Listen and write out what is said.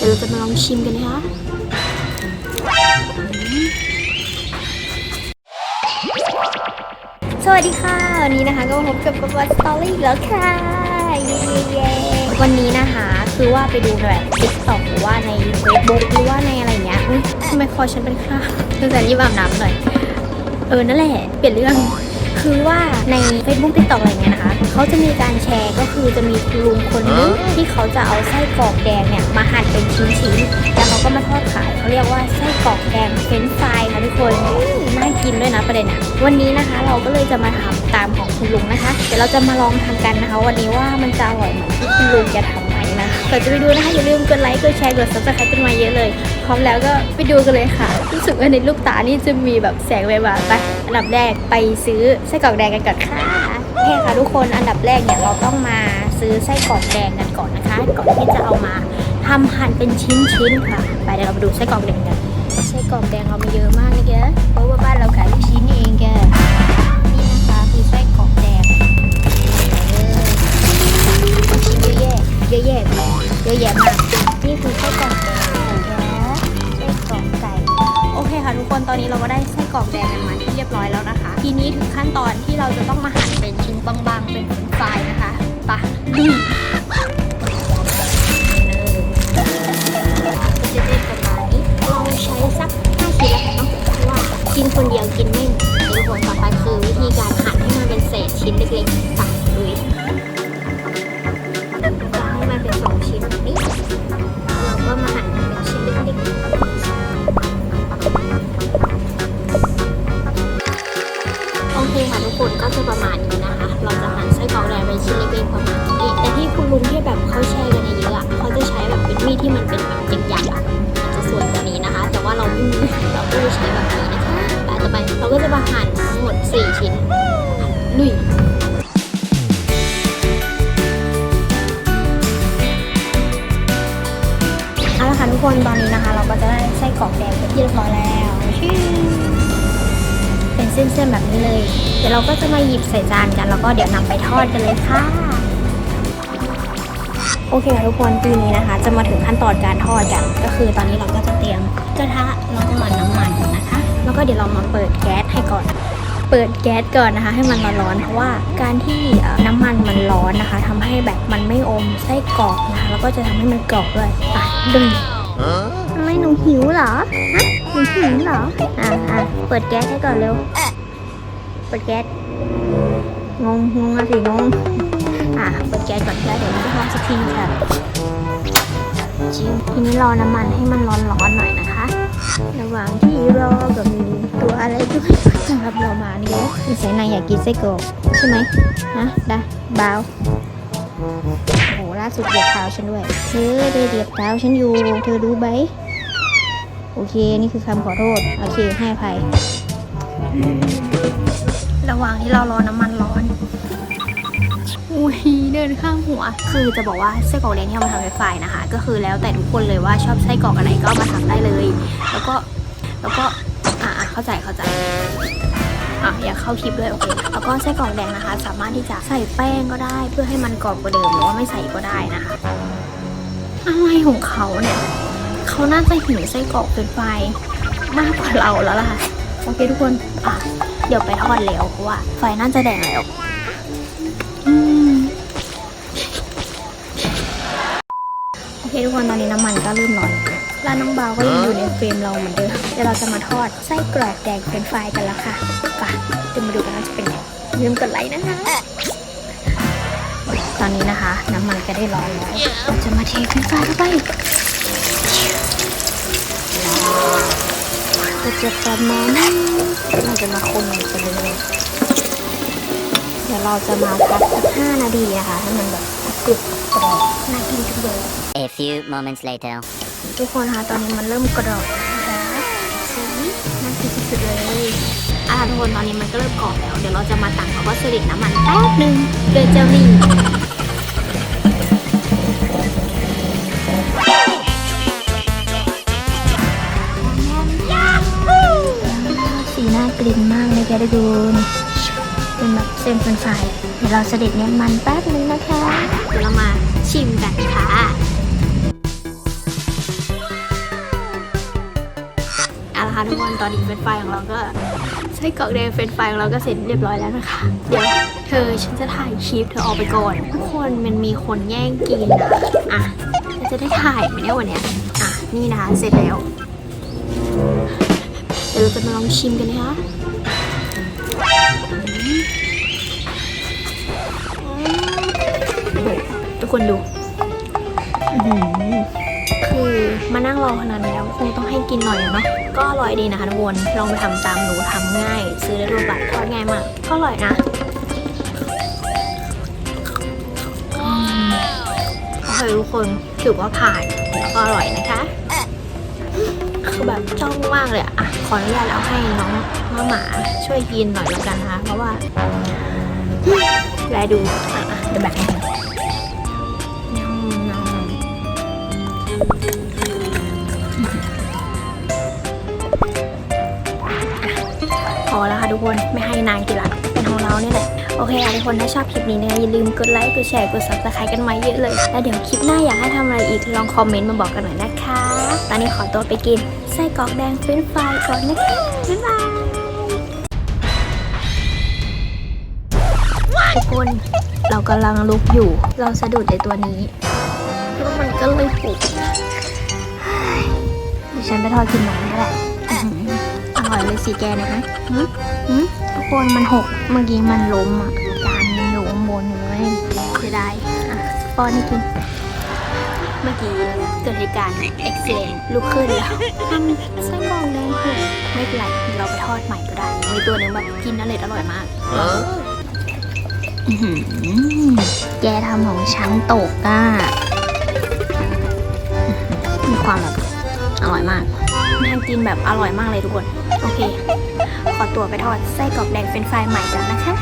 เดี๋ยวเราจะมาลองชิมกันนะคะสวัสดีค่ะ วันนี้นะคะก็มาพบกับป๊าป๊าสตอรี่อีกแล้วค่ะเย้เย้วันนี้นะคะคือว่าไปดูแบบติ๊กต็อกหรือว่าใน Facebook หรือว่าในอะไรเงี้ยอุ๊ยทำไมคอฉันเป็นคราบคือแสนยิบอาบน้ำหน่อย เออ นั่นแหละ เปลี่ยนเรื่อง คือว่าใน Facebook TikTok อะไรเงี้ยนะคะเขาจะมีการแชร์ก็คือจะมีคุณลุงคนนึงที่เขาจะเอาไส้กรอกแดงเนี่ยมาหั่นเป็นชิ้นๆแล้วเขาก็มาทอดขายเขาเรียกว่าไส้กรอกแดงเฟรนช์ฟรายค่ะทุกคนอื้อน่ากินด้วยนะประเด็นอะวันนี้นะคะ เราก็เลยจะมาทำตามของคุณลุงนะคะ เดี๋ยวเราจะมาลองทำกันนะคะ วันนี้ว่ามันจะอร่อยเหมือนที่คุณลุงจะทำไหมนะคะ ก่อนจะไปดูนะคะอย่าลืมกดไลค์กดแชร์กด subscribe กันมาเยอะเลย พร้อมแล้วก็ไปดูกันเลยค่ะ รู้สึกว่าในลูกตานี่จะมีแบบแสงแวววาวไป อันดับแรกไปซื้อไส้กรอกแดงกันก่อนค่ะโอเคค่ะทุกคนอันดับแรกเนี่ยเราต้องมาซื้อไส้กรอกแดงกันก่อนนะคะ ก่อนที่จะเอามาทำหั่นเป็นชิ้นๆค่ะ ไปเดี๋ยวเราไปดูไส้กรอกแดงกันไส้กรอกแดงเรามีเยอะมากนะแกเพราะว่าบ้านเราขายลูกชิ้นเองแก เราจะต้องมา เคค่ะทุกคนก็จะประมาณนี้นะคะ เราจะหั่นไส้กรอกแดงเป็นชิ้นเล็กๆประมาณนี้แต่ที่คุณลุงที่แบบเขาแชร์กันเยอะเขาจะใช้แบบเป็นมีดที่มันเป็นแบบใหญ่ๆอะมันจะสวยกว่านี้นะคะ แต่ว่าเราไม่มีเราก็เลยใช้แบบนี้นะคะแต่ต่อไปเราก็จะมาหั่นทั้งหมด 4 ชิ้นลุยเอาละค่ะทุกคนตอนนี้นะคะ เราก็จะได้ไส้กรอกแดงเป็นที่เรียบร้อยแล้วชิว เส้นๆแบบนี้เลย เดี๋ยวเราก็จะมาหยิบใส่จานกัน แล้วก็เดี๋ยวนำไปทอดกันเลยค่ะ โอเคค่ะทุกคนทีนี้นะคะ จะมาถึงขั้นตอนการทอดกัน ก็คือตอนนี้เราก็จะเตรียมกระทะแล้วก็น้ำมันนะคะ แล้วก็เดี๋ยวเรามาเปิดแก๊สให้ก่อนเปิดแก๊สก่อนนะคะ ให้มันร้อนๆเพราะว่าการที่น้ำมันมันร้อนนะคะทำให้แบบมันไม่อมไส้กรอกนะคะแล้วก็จะทำให้มันกรอบด้วยอะดึง ทำไมหนูหิวเหรอ ฮะ หนูหิวเหรอ อ่าอ่าเปิดแก๊สให้ก่อนเร็ว เปิดแก๊ส งงงงอะสิงง อ่าเปิดแก๊สก่อนแล้วเดี๋ยวมันจะร้อนสักทีค่ะจริงทีนี้รอน้ำมันให้มันร้อนๆหน่อยนะคะ ระหว่างที่รอก็มีตัวอะไรด้วยสำหรับเรามานี่แล้วสัยนายอยากกินไส้กรอกใช่ไหมฮะได้บาว ล่าสุดเหยียบเท้าฉันด้วย เธอเธอเหยียบเท้าฉันอยู่ เธอรู้ไหมโอเค นี่คือคำขอโทษ โอเค ให้อภัย ระหว่างที่เรารอน้ำมันร้อน อุ้ยเดินข้างหัว คือจะบอกว่าไส้กรอกแดงที่เอามาทำไฟรายนะคะ ก็คือแล้วแต่ทุกคนเลยว่าชอบไส้กรอกอะไรก็มาทำได้เลย แล้วก็ แล้วก็ อ่าเข้าใจ เข้าใจ อะอยากเข้าคลิปด้วยโอเคแล้วก็ไส้กรอกแดงนะคะ สามารถที่จะใส่แป้งก็ได้ เพื่อให้มันกรอบกว่าเดิมหรือว่าไม่ใส่ก็ได้นะคะอะไรของเขาเนี่ยเขาน่าจะหิวไส้กรอกเป็นไฟมากกว่าเราแล้วล่ะค่ะโอเคทุกคนอะเดี๋ยวไปทอดแล้วเพราะว่าไฟน่าจะแดงแล้วโอเคทุกคนตอนนี้น้ำมันก็เริ่มร้อน แล้วน้องบาวก็ยังอยู่ในเฟรมเราเหมือนเดิมเดี๋ยวเราจะมาทอดไส้กรอกแดงเป็นไฟรายกันแล้วค่ะไปเดี๋ยวมาดูกันว่าจะเป็นไงอย่าลืมกดไลค์นะคะตอนนี้นะคะ น้ำมันก็ได้ร้อนแล้วเราจะมาเทเป็นไฟรายเข้าไปก็จะประมาณนี้เราจะมาคนมันไปเรื่อยๆเดี๋ยวเราจะมาพักสักห้านาทีนะคะให้มันแบบกรุบกรอบน่ากินจังเลย A few moments later. ทุกคนคะตอนนี้มันเริ่มกรอบแล้วนะคะสีน่ากินสุดเลยอะทุกคนตอนนี้มันก็เริ่มกรอบแล้ว เดี๋ยวเราจะมาตักแล้วก็สลิดน้ำมันแป๊บหนึ่งโดยเจ้านี่สีน่ากลิ่นมากเลยแกได้ดูนเป็นแบบเส้นเป็นไฟเดี๋ยวเราสลิดเนี่ยมันแป๊บหนึงนะคะ เดี๋ยวเรามาชิมกันค่ะ นะคะทุกคนตอนนี้เฟรนฟรายของเราก็ไส้กรอกแดงเฟรนฟรายของเราก็เสร็จเรียบร้อยแล้วนะคะ เดี๋ยวเธอฉันจะถ่ายคลิปเธอออกไปก่อน ทุกคนมันมีคนแย่งกินนะอะจะได้ถ่ายไหมเนี่ยวันเนี้ยอะนี่นะคะเสร็จแล้วเดี๋ยวเราจะมาลองชิมกันนะคะอืมทุกคนดู อื คือมานั่งรอขนาดนี้แล้วคงต้องให้กินหน่อยเนาะก็อร่อยดีนะคะทุกคนลองไปทำตามหนูทำง่าย ซื้อได้ทั่วไปทอดง่ายมากก็อร่อยนะโอเคทุกคนถือว่าผ่านแล้วก็อร่อยนะคะคือแบบจ้องมากเลยอะขออนุญาตเอาให้น้องมาหมาช่วยกินหน่อยแล้วกันนะคะเพราะว่าแลดูอะอะเดี๋ยวแบ่งให้ พอแล้วค่ะทุกคนไม่ให้นายกินละเป็นของเราเนี่ยแหละโอเคค่ะทุกคนถ้าชอบคลิปนี้นะคะอย่าลืมกดไลค์กดแชร์กด subscribe กันมาเยอะเลย แล้วเดี๋ยวคลิปหน้าอยากให้ทำอะไรอีกลองคอมเมนต์มาบอกกันหน่อยนะคะ ตอนนี้ขอตัวไปกินไส้กรอกแดงเฟรนช์ฟรายก่อนนะคะบ๊ายบายทุกคนเรากำลังลุกอยู่ เราสะดุดในตัวนี้ แล้วมันก็เลยปลุกเฮ้ยเดี๋ยวฉันไปทอดกินหน่อยนี่แหละอื้อหืออร่อยเลยสิแกเนยนะหืมหืมทุกคนมันหกเมื่อกี้มันล้มอะจานยังอยู่ข้างบนอยู่เลยเสียดายอะป้อนให้กิน เมื่อกี้เกิดเหตุการณ์เอ็กซิเดนลุกขึ้นแล้วทำไส้กรอกแดงคือไม่เป็นไรเราไปทอดใหม่ก็ได้มีตัวหนึ่งแบบกินอร่อยอร่อยมากอื้อหือแกทำของฉันตกอะ มีความแบบอร่อยมากน่ากินแบบอร่อยมากเลยทุกคน โอเค ขอตัวไปทอดไส้กรอกแดงเป็นไฟรายใหม่กันนะคะ